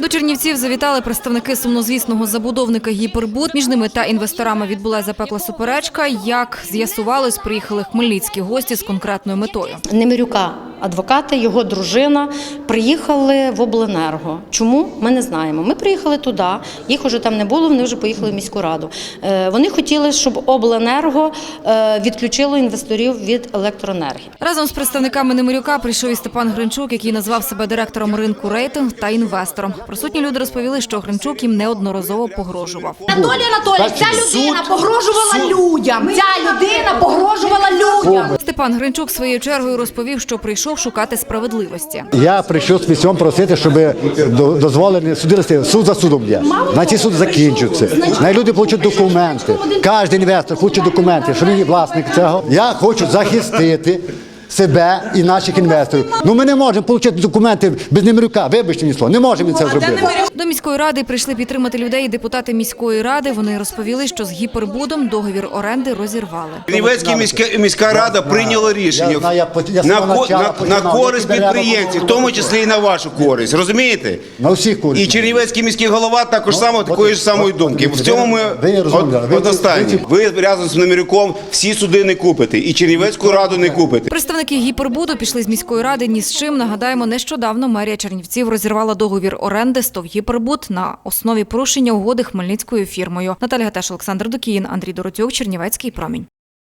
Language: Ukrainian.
До Чернівців завітали представники сумнозвісного забудовника «Гіпербуд». Між ними та інвесторами відбулася запекла суперечка. Як з'ясувалось, приїхали хмельницькі гості з конкретною метою. Немирюка, адвокати, його дружина приїхали в обленерго. Чому ми не знаємо. Ми приїхали туди, їх уже там не було. Вони вже поїхали в міську раду. Е, Вони хотіли, щоб обленерго е, відключило інвесторів від електроенергії. Разом з представниками Немирюка прийшов і Степан Гринчук, який назвав себе директором ринку рейтинг та інвестором. Присутні люди розповіли, що Гринчук їм неодноразово погрожував. Анатолій Анатолійович, ця людина погрожувала людям. Ця людина погрожувала людям. Степан Гринчук своєю чергою розповів, що прийшов шукати справедливості. Я прийшов з письмом просити, щоб до- дозволені судилися суд за судом є. На ці суд закінчуються. На люди хочуть документи. Кожен інвестор хоче документи, що він власник цього. Я хочу захистити. Себе і наших інвесторів. Ну ми не можемо отримати документи без Немирюка. Вибачте мені слово, не можемо це зробити. До міської ради прийшли підтримати людей депутати міської ради. Вони розповіли, що з гіпербудом договір оренди розірвали. Чернівецька міська, міська рада прийняла рішення Я знаю, я я з на, користь підприємців, в тому числі і на вашу користь. Розумієте? На всіх користь. І Чернівецький міський голова також само от- такої ж самої от- думки. от- В цьому ми одностайні. Ви разом з Немирюком всі суди не купите, і Чернівецьку раду не купите. Представники гіпербуду пішли з міської ради ні з чим. Нагадаємо, нещодавно мерія Чернівців розірвала договір оренди СТОВ «Гіпербуд» на основі порушення угоди хмельницькою фірмою. Наталя Гатеш, Олександр Докіїн, Андрій Доротюк, Чернівецький промінь.